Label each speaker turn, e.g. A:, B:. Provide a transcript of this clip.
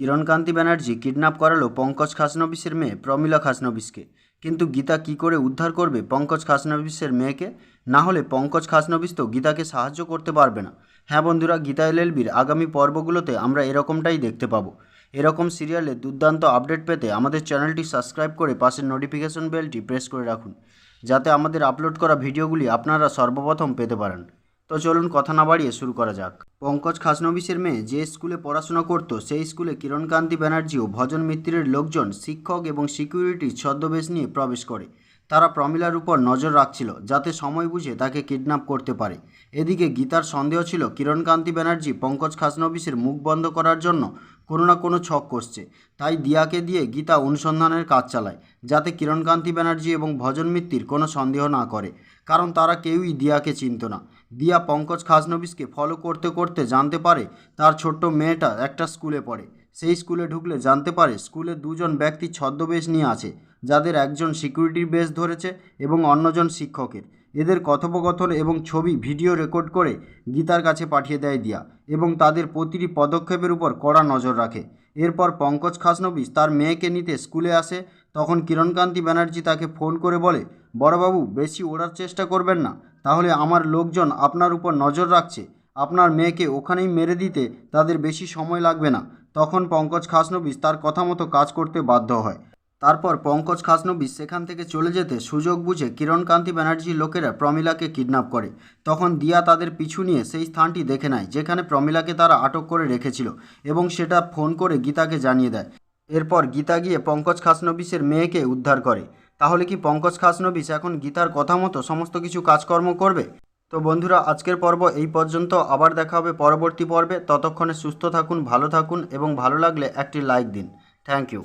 A: Kirankanti Banerjee kidnap করালো পঙ্কজ খাসনবিসের মেয়ে প্রমিলা খাসনবিসকে। কিন্তু গীতা কি করে উদ্ধার করবে পঙ্কজ খাসনবিসের মেয়েকে? না হলে পঙ্কজ খাসনবিস তো গীতাকে সাহায্য করতে পারবে না। হ্যাঁ বন্ধুরা, গীতা এলএলবির আগামী পর্বগুলোতে আমরা এরকমটাই দেখতে পাবো। এরকম সিরিয়ালে দুর্দান্ত আপডেট পেতে আমাদের চ্যানেলটি সাবস্ক্রাইব করে পাশের নোটিফিকেশন বেলটি প্রেস করে রাখুন, যাতে আমাদের আপলোড করা ভিডিওগুলি আপনারা সর্বপ্রথম পেতে পারেন। তো চলুন কথা না বাড়িয়ে শুরু করা যাক। পঙ্কজ খাসনবিসের মেয়ে যে স্কুলে পড়াশোনা করত, সেই স্কুলে কিরণকান্তি ব্যানার্জি ও ভজন মিত্রের লোকজন শিক্ষক এবং সিকিউরিটি ছদ্মবেশ নিয়ে প্রবেশ করে। তারা প্রমিলার উপর নজর রাখছিল যাতে সময় বুঝে তাকে কিডন্যাপ করতে পারে। এদিকে গীতার সন্দেহ ছিল কিরণকান্তি ব্যানার্জি, পঙ্কজ খাসনবিসের মুখ বন্ধ করার জন্য কোনো না কোনো ছক করছে তাই দিয়াকে দিয়ে গীতা অনুসন্ধানের কাজ চালায়, যাতে কিরণকান্তি ব্যানার্জি এবং ভজন মিত্তির কোনো সন্দেহ না করে। কারণ তারা কেউই দিয়াকে চিনত না। দিয়া পঙ্কজ খাসনবিসকে ফলো করতে করতে জানতে পারে তার ছোট্ট মেয়েটা একটা স্কুলে পড়ে। সেই স্কুলে ঢুকলে জানতে পারে স্কুলে দুজন ব্যক্তি ছদ্মবেশ নিয়ে আছে, যাদের একজন সিকিউরিটির বেশ ধরেছে এবং অন্যজন শিক্ষকের। এদের কথোপকথন এবং ছবি ভিডিও রেকর্ড করে গীতার কাছে পাঠিয়ে দেয় দিয়া এবং তাদের প্রতিটি পদক্ষেপের উপর কড়া নজর রাখে। এরপর পঙ্কজ খাসনবিস তার মেয়েকে নিতে স্কুলে আসে। তখন কিরণকান্তি ব্যানার্জি তাকে ফোন করে বলে, বড়বাবু, বেশি ওড়ার চেষ্টা করবেন না। তাহলে আমার লোকজন আপনার উপর নজর রাখছে। আপনার মেয়েকে ওখানেই মেরে দিতে তাদের বেশি সময় লাগবে না। তখন পঙ্কজ খাসনবিস তার কথা মতো কাজ করতে বাধ্য হয়। তারপর পঙ্কজ খাসনবিস সেখান থেকে চলে যেতে সুযোগ বুঝে কিরণকান্তি ব্যানার্জির লোকেরা প্রমিলাকে কিডন্যাপ করে। তখন দিয়া তাদের পিছু নিয়ে সেই স্থানটি দেখে নেয়, যেখানে প্রমিলাকে তারা আটক করে রেখেছিল এবং সেটা ফোন করে গীতাকে জানিয়ে দেয়। এরপর গীতা গিয়ে পঙ্কজ খাসনবিসের মেয়েকে উদ্ধার করে। তাহলে কি পঙ্কজ খাসনবিস এখন গীতার কথা মতো সমস্ত কিছু কাজকর্ম করবে? তো বন্ধুরা, আজকের পর্ব এই পর্যন্ত। আবার দেখা হবে পরবর্তী পর্বে। ততক্ষণে সুস্থ থাকুন, ভালো থাকুন এবং ভালো লাগলে একটি লাইক দিন। Thank you